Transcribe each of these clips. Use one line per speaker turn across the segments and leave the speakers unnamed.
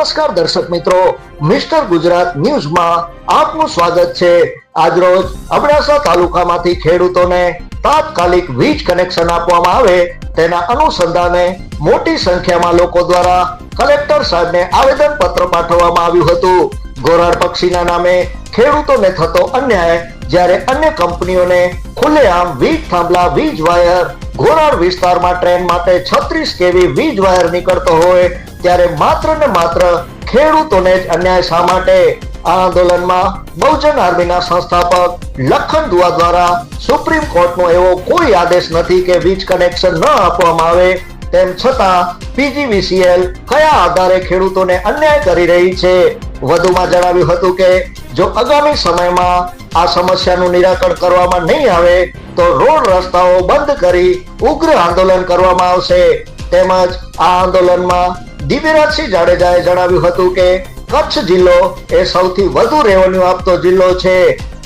નમસ્કાર દર્શક મિત્રો, મિસ્ટર ગુજરાત ન્યૂઝમાં આપનું સ્વાગત છે. આજરોજ અબડાસા તાલુકામાંથી ખેડૂતોને તાત્કાલિક વીજ કનેક્શન આપવામાં આવે તેના અનુસંધાને મોટી સંખ્યામાં લોકો દ્વારા કલેક્ટર સાહેબને આવેદન પત્ર પાઠવવામાં આવ્યું હતું. ગોરાડ પક્ષીના નામે ખેડૂતોને થતો અન્યાય જ્યારે અન્ય કંપનીઓને ખુલ્લેઆમ વીજ થાંભલા, વીજ વાયર ઘોરાડ વિસ્તારમાં ટ્રેન માટે છત્રીસ કેવી વીજ વાયર નીકળતો હોય ત્યારે માત્ર ને માત્ર ખેડૂતોને જ અન્યાય શા માટે? આ આંદોલનમાં બહુજન આર્મીના સંસ્થાપક લખન દુઆ દ્વારા સુપ્રીમ કોર્ટનો એવો કોઈ આદેશ નથી કે વીજ કનેક્શન ન આપવામાં આવે. તેમ છતાં પીજીવીસીએલ કયા આધારે ખેડૂતોને અન્યાય કરી રહી છે? વધુમાં જણાવ્યું હતું કે, જો આગામી સમયમાં આ સમસ્યાનું નિરાકરણ કરવામાં નહીં આવે, તો રોડ રસ્તાઓ બંધ કરી ઉગ્ર આંદોલન કરવામાં આવશે. તેમજ આ આંદોલનમાં દિવ્યરાજસિંહ જાડેજાએ જણાવ્યું હતું કે કચ્છ જિલ્લો એ સૌથી વધુ રેવન્યુ આપતો જિલ્લો છે.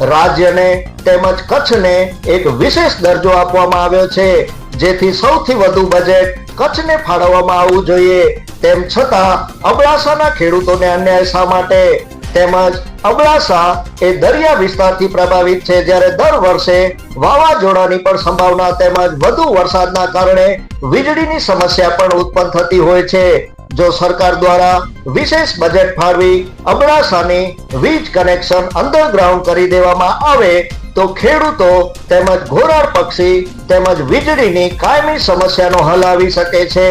રાજ્યને તેમજ કચ્છને એક વિશેષ દરજ્જો આપવામાં આવ્યો છે. જેથી સૌથી વધુ બજેટ કચ્છને ફાળવવામાં આવવું જોઈએ. તેમ છતાં, અબડાસાના ખેડૂતોને અન્યાય શા માટે? તેમજ અબડાસા એ દરિયા વિસ્તારથી પ્રભાવિત છે જ્યારે દર વર્ષે વાવાઝોડાની પણ સંભાવના તેમજ વધુ વરસાદના કારણે વીજળીની સમસ્યા પણ ઉત્પન્ન થતી હોય છે. જો સરકાર દ્વારા વિશેષ બજેટ ફાળવી, અબડાસાની વીજ કનેક્શન અંડરગ્રાઉન્ડ કરી દેવામાં આવે, તો ખેડૂતો તેમજ ઘોરાડ પક્ષી તેમજ વીજળીની કાયમી સમસ્યાનો હલ આવી શકે છે.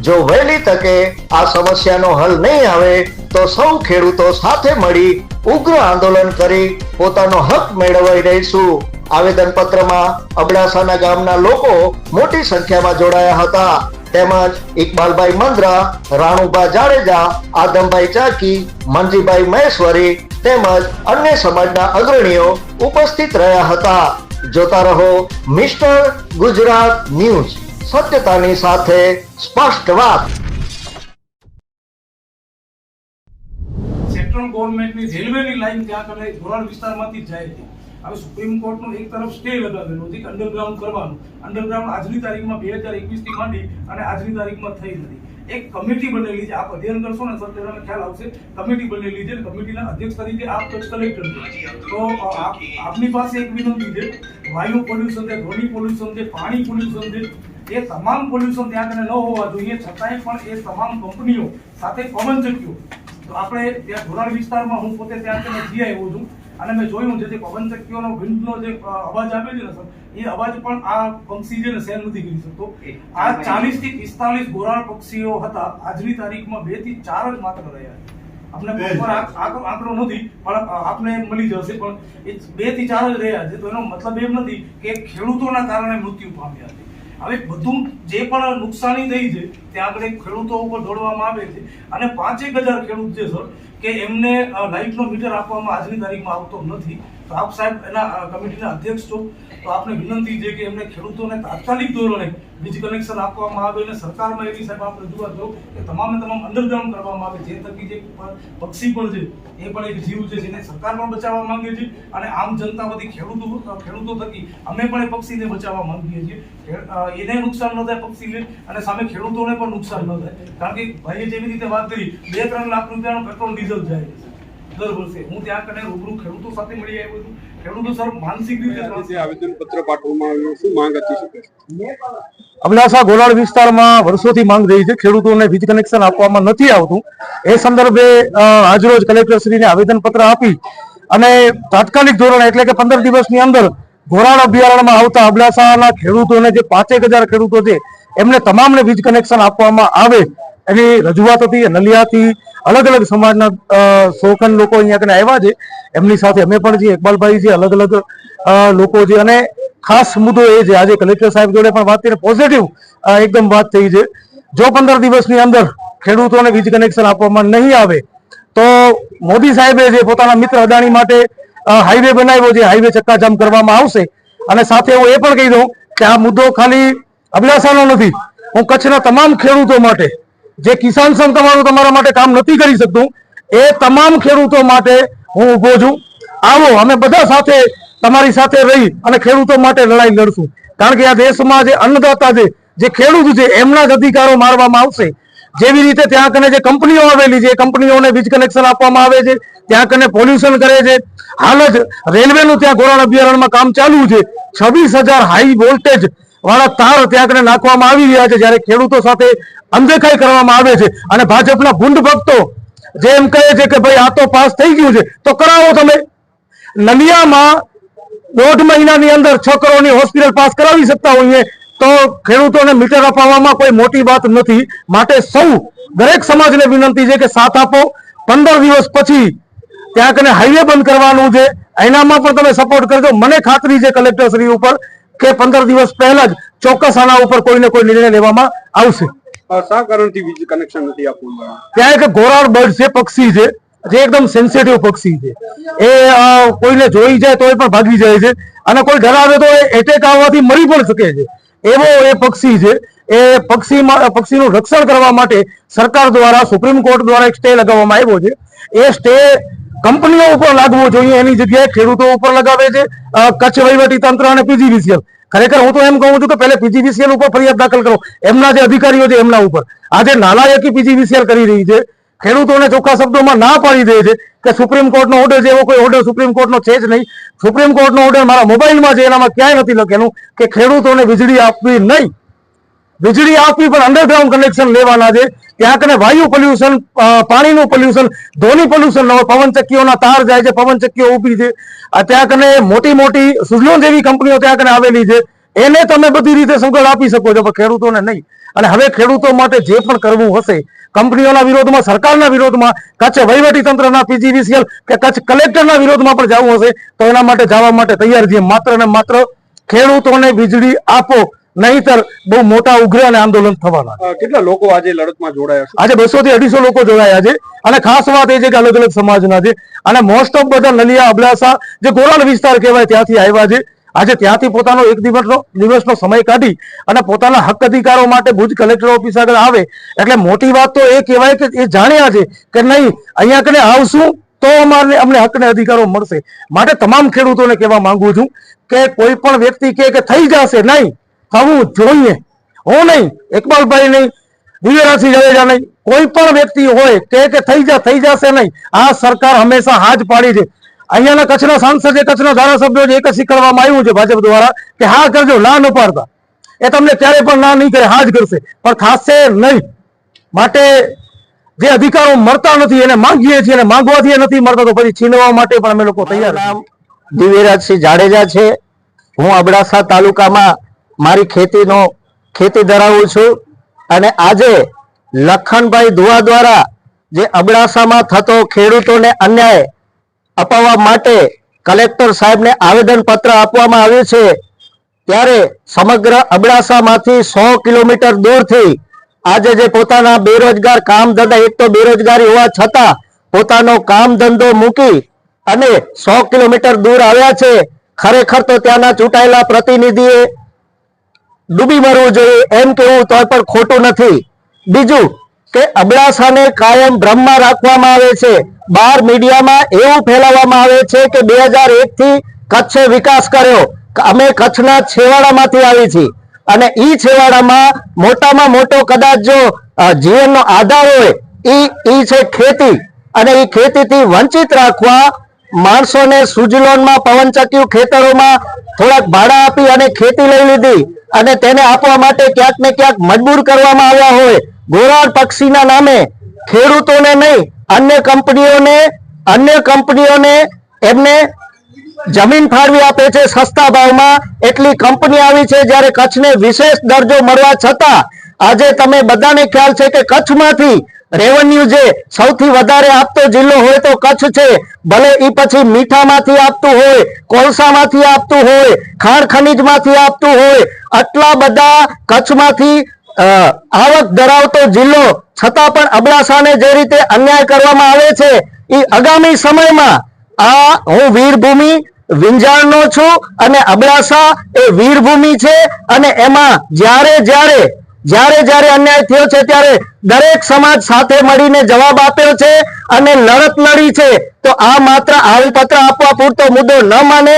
જો વહેલી તકે આ સમસ્યાનો હલ નહીં આવે, તો સૌ ખેડૂતો સાથે મળી ઉગ્ર આંદોલન કરી પોતાનો હક મેળવી રહીશું. આવેદન પત્રમાં અબડાસાના ગામના લોકો મોટી સંખ્યામાં જોડાયા હતા. તેમજ ઇકબાલભાઈ મંદ્રા, રાણુભા જાડેજા, આદમભાઈ ચાકી, મનજીભાઈ મહેશ્વરી તેમજ અન્ય સમાજના અગ્રણીઓ ઉપસ્થિત રહ્યા હતા. જોતા રહો મિસ્ટર ગુજરાત ન્યૂઝ, સત્યતાની સાથે સ્પષ્ટ વાત.
સેન્ટ્રલ ગવર્મેન્ટની રેલવેની લાઈન ત્યાં કને ધોરણ વિસ્તારમાંથી જાય છે હવે સુપ્રીમ કોર્ટનો એક તરફ સ્ટે લગાવેલો છે અંડરગ્રાઉન્ડ કરવાનું. અંડરગ્રાઉન્ડ આજની તારીખમાં બે હજાર એકવીસથી માંડી અને આજની તારીખમાં થઈ નથી. એક કમિટી બનેલી છે. આપ અધ્યયન કરશો ને સર તમને ખ્યાલ આવશે, કમિટી બનેલી છે કમિટીના અધ્યક્ષ તરીકે આપ કલેક્ટર તો આપ, આપની પાસે એક વિનંતી છે. વાયુ પોલ્યુશન છે, ધ્વનિ પોલ્યુશન છે, પાણી પોલ્યુશન છે, એ તમામ પોલ્યુશન ત્યાં કને ન હોવા જોઈએ. છતાંય પણ એ તમામ કંપનીઓ સાથે પવનચક્કીઓ તો આપણે ત્યાં ધોરાડ વિસ્તારમાં હું પોતે ત્યાં કને જઈ આવ્યો છું. અને મેં જોયું છે જે પવનચક્કીઓનો વિન્ડનો જે અવાજ આપે છે ને સર એ અવાજ પણ આ પક્ષી છે ને સહેન નથી કરી શકતો. આ ચાલીસથી પિસ્તાલીસ ગોરાળ પક્ષીઓ હતા. આજની તારીખમાં બેથી ચાર જ માત્ર રહ્યા છે. આપણે આંક- આંકડો નથી પણ આપને મળી જશે. પણ એ બેથી ચાર જ રહ્યા છે. તો એનો મતલબ એમ નથી કે ખેડૂતોના કારણે મૃત્યુ પામ્યા છે. હવે બધું જે પણ નુકસાની થઈ છે ત્યાં આગળ ખેડૂતો ઉપર દોડવામાં આવે છે. અને પાંચેક હજાર ખેડૂત છે સર કે એમને અ, લાઇટનો મીટર આપવામાં આજની તારીખમાં આવતો નથી. તો આપ સાહેબ એના કમિટીના અધ્યક્ષ છો, તો આપને વિનંતી છે કે એમને ખેડૂતોને તાત્કાલિક ધોરણે વીજ કનેક્શન આપવામાં આવે અને સરકારમાં એવી સાહેબ આપણે રજૂઆત કરો કે તમામે તમામ અંડરગ્રાઉન્ડ કરવામાં આવે, જે થકી જે પક્ષી પણ છે, એ પણ એક જીવ છે જેને સરકાર પણ બચાવવા માંગે છે અને આમ જનતા બધી ખેડૂતો ખેડૂતો થકી અમે પણ એ પક્ષીને બચાવવા માંગીએ છીએ. એને નુકસાન ન થાય પક્ષીને અને સામે ખેડૂતોને પણ નુકસાન ન થાય. કારણ કે ભાઈએ જેવી રીતે વાત કરી બે ત્રણ લાખ રૂપિયાનું પેટ્રોલ ડીઝલ જાય. છે દર વર્ષે હું ત્યાં કને રૂબરૂ ખેડૂતો સાથે મળી આવ્યો છું. ખેડૂતો સર માનસિક રીતે
આવેદન પત્ર પાઠવવામાં આવ્યું શું માંગ હતી
અબડાસા ગોલાડ વિસ્તારમાં વર્ષોથી માંગ રહી છે. ખેડૂતોને વીજ કનેક્શન આપવામાં નથી આવતું. એ સંદર્ભે આજરોજ કલેક્ટરશ્રીને આવેદનપત્ર આપી અને તાત્કાલિક ધોરણે એટલે કે પંદર દિવસની અંદર ઘોરાડ અભયારણ્યમાં આવતા અબડાસાના ખેડૂતોને જે પાંચેક હજાર ખેડૂતો છે એમને તમામને વીજ કનેક્શન આપવામાં આવે એની રજૂઆત હતી નલિયાથી અલગ અલગ સમાજના અ, શોખન લોકો અહીંયા કને આવ્યા છે. એમની સાથે અમે પણ છીએ ઇકબાલભાઈ છે અલગ અલગ લોકો છે. અને ખાસ મુદ્દો એ છે આજે કલેક્ટર સાહેબ જોડે પણ વાત કરીને પોઝિટિવ એકદમ વાત થઈ છે. જો પંદર દિવસની અંદર ખેડૂતોને વીજ કનેક્શન આપવામાં નહીં આવે તો મોદી સાહેબે જે પોતાના મિત્ર અદાણી માટે હાઈવે બનાવ્યો છે હાઈવે ચક્કાજામ કરવામાં આવશે. અને સાથે હું એ પણ કહી દઉં કે આ મુદ્દો ખાલી અબડાસાનો નથી હું કચ્છના તમામ ખેડૂતો માટે જે કિસાન સંઘ તમારું તમારા માટે કામ નથી કરી શકતું, એ તમામ ખેડૂતો માટે હું ઊભો છું. આવો, અમે બધા સાથે તમારી સાથે રહી અને ખેડૂતો માટે લડાઈ લડશું. કારણ કે આ દેશમાં જે અન્નદાતા છે જે ખેડૂત છે, એમના જ અધિકારો મારવામાં આવશે. જેવી રીતે ત્યાં કને જે કંપનીઓ આવેલી છે, એ કંપનીઓને વીજ કનેક્શન આપવામાં આવે છે, ત્યાં કને પોલ્યુશન કરે છે. હાલ જ રેલવેનું ત્યાં ગોરાણ અભયારણ્યમાં કામ ચાલુ છે. છવ્વીસ હાઈ વોલ્ટેજ વાળા તાર ત્યાં કને નાખવામાં આવી રહ્યા છે. જ્યારે ખેડૂતો સાથે અંદેખાઈ કરવામાં આવે છે અને ભાજપના ભૂંડ ભક્તો જે એમ કહે છે કે ભાઈ આ તો પાસ થઈ ગયું છે, તો કરાવો તમે. નલિયામાં દોઢ મહિનાની અંદર છ કરોડની હોસ્પિટલ પાસ કરાવી શકતા હોઈએ તો ખેડૂતોને મીટર અપાવવામાં કોઈ મોટી વાત નથી. માટે સૌ દરેક સમાજને વિનંતી છે કે સાથ આપો. પંદર દિવસ પછી ત્યાં કને હાઈવે બંધ કરવાનું છે. એનામાં પણ તમે સપોર્ટ કરજો. મને ખાતરી છે કલેક્ટર શ્રી ઉપર કે પંદર દિવસ પહેલા જ ચોક્કસ આના ઉપર કોઈને કોઈ નિર્ણય લેવામાં આવશે.
શા કારણથી વીજ કનેક્શન નથી આપવું?
ત્યાં એક ઘોરાડ બર્ડ છે પક્ષી છે જે એકદમ સેન્સિટિવ પક્ષી છે. એ કોઈને જોઈ જાય તો એ પણ ભાગી જાય છે. અને કોઈ ડરાવે તો એટેક આવવાથી મરી પણ શકે છે. એવો એ પક્ષી છે. એ પક્ષીમાં પક્ષીનું રક્ષણ કરવા માટે સરકાર દ્વારા સુપ્રીમ કોર્ટ દ્વારા એક સ્ટે લગાવવામાં આવ્યો છે. એ સ્ટે કંપનીઓ ઉપર લાગવો જોઈએ, એની જગ્યાએ ખેડૂતો ઉપર લગાવે છે કચ્છ વહીવટી તંત્ર અને પીજીવીસીએલ. ખરેખર હું તો એમ કહું છું કે પહેલા પીજીવીસીએલ ઉપર ફરિયાદ દાખલ કરો. એમના જે અધિકારીઓ છે એમના ઉપર. આજે નાલાયકી પીજીવીસીએલ કરી રહી છે. ખેડૂતોને ચોખ્ખા શબ્દોમાં ના પાડી દે છે કે સુપ્રીમ કોર્ટનો ઓર્ડર છે, એવો કોઈ ઓર્ડર સુપ્રીમ કોર્ટનો છે જ નહીં. સુપ્રીમ કોર્ટનો ઓર્ડર મારા મોબાઈલમાં છે, એનામાં ક્યાંય નથી લખેલું કે ખેડૂતોને વીજળી આપવી નહીં. વીજળી આપવી પણ અંડરગ્રાઉન્ડ કનેક્શન લેવાના છે. ત્યાં કને વાયુ પોલ્યુશન પાણીનું પોલ્યુશન ધ્વનિ પોલ્યુશન ન હોય પવનચક્કીઓના તાર જાય છે, પવનચક્કીઓ ઊભી છે. ત્યાં કને મોટી મોટી સુઝલોન જેવી કંપનીઓ ત્યાં કને આવેલી છે. એને તમે બધી રીતે સંકળ આપી શકો છો, પણ ખેડૂતોને નહીં. અને હવે ખેડૂતો માટે જે પણ કરવું હશે, કંપનીઓના વિરોધમાં, સરકારના વિરોધમાં, કચ્છ વહીવટી તંત્રના પીજીવીસીએલ કે કચ્છ કલેક્ટરના વિરોધમાં પણ જવું હશે, તો એના માટે જવા માટે તૈયાર છીએ. માત્ર ને માત્ર ખેડૂતોને વીજળી આપો. નહીતર બહુ મોટા ઉગ્ર અને આંદોલન થવાના
કેટલા લોકો આજે લડતમાં જોડાયા
આજે બસો થી અઢીસો લોકો જોડાયા છે. અને ખાસ વાત એ છે કે અલગ અલગ સમાજના છે. અને મોસ્ટ ઓફ બધા નલિયા અબડાસા જે ગોરાલ વિસ્તાર કહેવાય ત્યાંથી આવ્યા છે. આજે ત્યાંથી પોતાનો એક દિવસનો દિવસનો સમય કાઢી અને પોતાના હક અધિકારો માટે ભુજ કલેક્ટર ઓફિસ આગળ આવે. એટલે મોટી વાત તો એ કહેવાય કે એ જાણ્યા છે કે નહીં અહીંયા કને આવશું તો અમારે અમને હક અને અધિકારો મળશે. માટે તમામ ખેડૂતોને કહેવા માંગુ છું કે કોઈ પણ વ્યક્તિ કે થઈ જશે નહીં થવું જોઈએ. હું નહીં, ઇકબાલભાઈ નહીં દિવ્યરાજસિંહ જાડેજા નહીં. કોઈ પણ વ્યક્તિ હોય કે કે થઈ જા, થઈ જશે નહીં. આ સરકાર હંમેશા હાજ પાડી છે. અહીંયાના કચ્છના સાંસદ કચ્છના ધારાસભ્યો એક જ શીખવાડવામાં આવ્યું છે ભાજપ દ્વારા કે હા કરજો, ના ન પાડતા. એ તમને ક્યારે પણ ના નહીં કરે હા જ કરશે પણ ખાસે નહીં. માટે જે અધિકારો મળતા નથી, એને માંગીએ છીએ અને માંગવાથી એ નથી મળતા, તો પછી છીનવા માટે પણ અમે લોકો તૈયાર
દિવ્યરાજસિંહ જાડેજા છે. હું અબડાસા તાલુકામાં મારી ખેતીનો ખેતી ધરાવું છું અને આજે લખનભાઈ ધુવા દ્વારા જે અબડાસામાં થતો ખેડૂતોને અન્યાય અપાવવા માટે કલેક્ટર સાહેબને આવેદન પત્ર આપવામાં આવ્યું છે, ત્યારે સમગ્ર અબડાસામાંથી સો કિલોમીટર દૂરથી આજે જે પોતાના બેરોજગાર કામ ધંધા એક તો બેરોજગારી હોવા છતાં પોતાનો કામ ધંધો મૂકી અને સો કિલોમીટર દૂર આવ્યા છે, ખરેખર તો ત્યાંના ચૂંટાયેલા પ્રતિનિધિએ ડૂબી મરવું જોઈએ, એમ કેવું તો પણ ખોટું નથી. બીજું કે અબડાસાને કાયમ ભ્રમમાં રાખવામાં આવે છે. બહાર મીડિયામાં એવું ફેલાવવામાં આવે છે કે બે હજાર એકથી કચ્છે વિકાસ કર્યો. અમે કચ્છના છેવાડામાંથી આવી છીએ. અને ઈ છેવાડામાં મોટામાં મોટો કદાચ જો જીવનનો આધાર હોય, ઈ ઈ છે ખેતી. અને એ ખેતીથી વંચિત રાખવા માણસોને સુજલોનમાં પવનચક્યું ખેતરોમાં થોડાક ભાડા આપી અને ખેતી લઈ લીધી. અને તેને આપવા માટે ક્યાંક ને ક્યાંક મજબૂર કરવામાં આવ્યા હોય. ગોરાડ પક્ષીના નામે ખેડૂતોને નહીં, અન્ય કંપનીઓને અન્ય કંપનીઓને એમને જમીન ફાળવી આપે છે સસ્તા ભાવમાં. એટલી કંપની આવી છે જ્યારે કચ્છને વિશેષ દરજ્જો મળવા છતાં આજે તમે બધાને ખ્યાલ છે કે કચ્છમાંથી રેવન્યુ જે સૌથી વધારે આપતો જિલ્લો હોય તો કચ્છ છે. ભલે એ પછી મીઠામાંથી આપતું હોય, કોલસામાંથી આપતું હોય, ખાણ ખનીજમાંથી આપતું હોય, આટલા બધા કચ્છમાંથી આવક ધરાવતો જિલ્લો, છતાં પણ અબડાસાને જે રીતે અન્યાય કરવામાં આવે છે એ આગામી સમયમાં આ હું વીરભૂમિ વિંજાણનો છું અને અબડાસા એ વીરભૂમિ છે અને એમાં જ્યારે જ્યારે જ્યારે જ્યારે અન્યાય થયો છે ત્યારે દરેક સમાજ સાથે મળીને જવાબ આપ્યો છે અને લડત લડી છે. તો આ માત્ર આવેદનપત્ર આપવા પૂરતો મુદ્દો ન માને.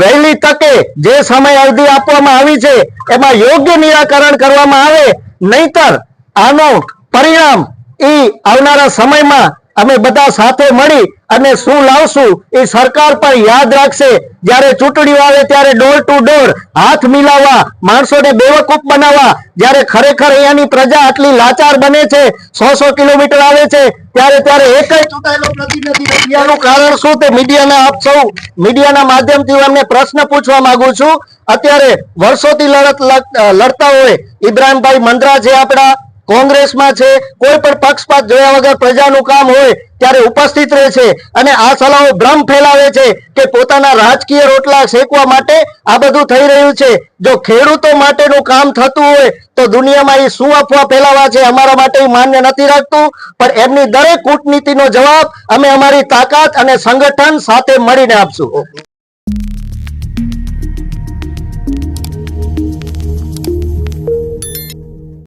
વહેલી તકે જે સમય અવધિ આપવામાં આવી છે, એમાં યોગ્ય નિરાકરણ કરવામાં આવે. નહીતર આનો પરિણામ એ આવનારા સમયમાં અમે બધા સાથે મળી અને શું લાવશું એ સરકાર પણ યાદ રાખશે. જ્યારે ચૂંટણીઓ આવે ત્યારે ડોર ટુ ડોર હાથ મિલાવવા, માણસોને બેવકૂફ બનાવવા, જ્યારે ખરેખર અહીંયાની પ્રજા આટલી લાચાર બને છે, સો સો કિલોમીટર આવે છે, ત્યારે ત્યારે એકય ચૂંટાયેલો પ્રતિનિધિ નથી. કારણ શું તે મીડિયાના આપ સૌ, મીડિયાના માધ્યમથી હું એમને પ્રશ્ન પૂછવા માંગુ છું. અત્યારે વર્ષોથી લડત લડ- લડતા હોય ઇબ્રાહીમભાઈ મંદ્રા છે આપણા કોંગ્રેસમાં છે, કોઈ પણ પક્ષપાત જોયા વગર પ્રજાનું કામ હોય ત્યારે ઉપસ્થિત રહે છે. અને આ સલાહો ભ્રમ ફેલાવે છે કે પોતાના રાજકીય રોટલા શેકવા માટે આ બધું થઈ રહ્યું છે. જો ખેડૂતો માટેનું કામ થતું હોય તો દુનિયામાં એ શું અફવા ફેલાવા છે અમારા માટે માન્ય નથી રાખતું. પણ એમની દરેક કૂટનીતિનો જવાબ અમે અમારી તાકાત અને સંગઠન સાથે મળીને આપશું.